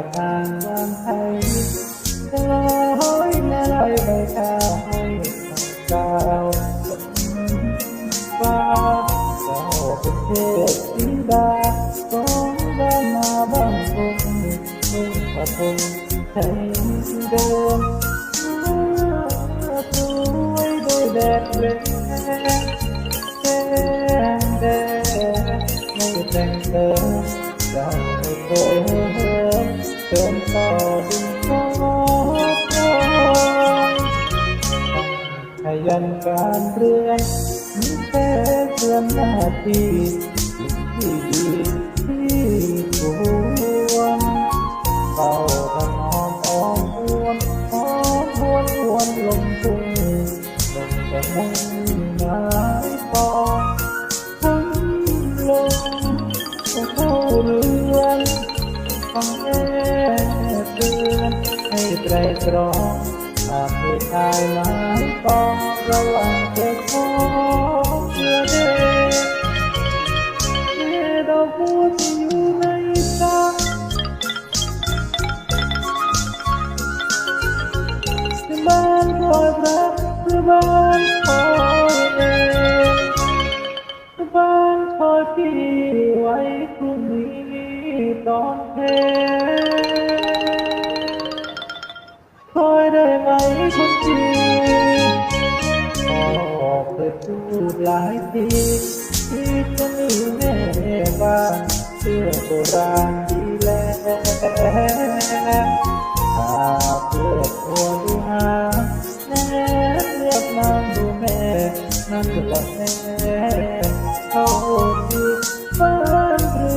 จากทางวางไทยจะลอยแม่ลอยใบข้าวให้ดาวฟ้าเจ้าเป็นเทพธิดาข การเรือนมีแค่เพื่อนหน้าที่ที่ดีที่ควรเฝ้าถนอมอ้อมหวนอ้อมหวนหวนลงทุ่งลงแต่มุ่งหมายปองทั้งลงจะเข้าเรือนฟังแม่เตือนให้ไตรตรองากมีทายหมายปองระว่างเธอขอเพื่อเด็กแม่ดอกบัวที่อยู่ในตาบ้านคอยพระหรือบ้านคอยเองบ้านคอยพี่ไว้พรุ่งนี้ตอนเพล คนดีพอเคยพูดหลายทีที่จะมีแม่บ้านเชื่อโบราณดีแล้วหากเลือตัวดูหาแม่เลือกนางดูแม่นั่นแหละแม่เขาที่บ้านเรื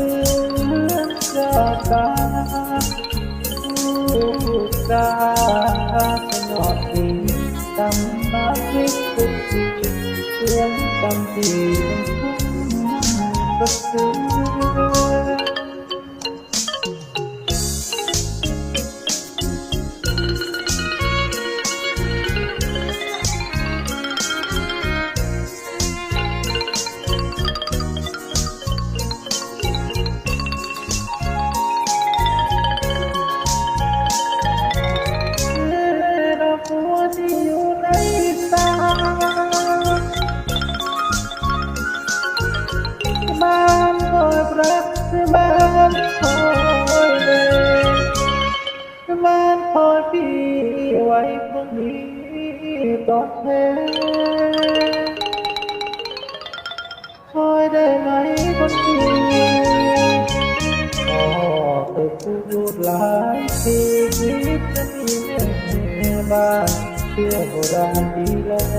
อนจากตาลูกตา ตำ คอยเลยบ้านคอยพี่ไว้พรุ่งนี้ตอนเพลคอยได้ไหมคนดีพ่อเคยพูดหลายทีชีวิตจะมีแม่บ้านเชื่อโบราณดีแล้ว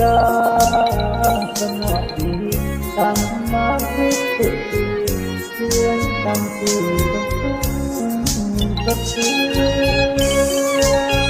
ตาสนอดีสัมาคิดสุดเสียงดังที่ต้องกับเชื่อ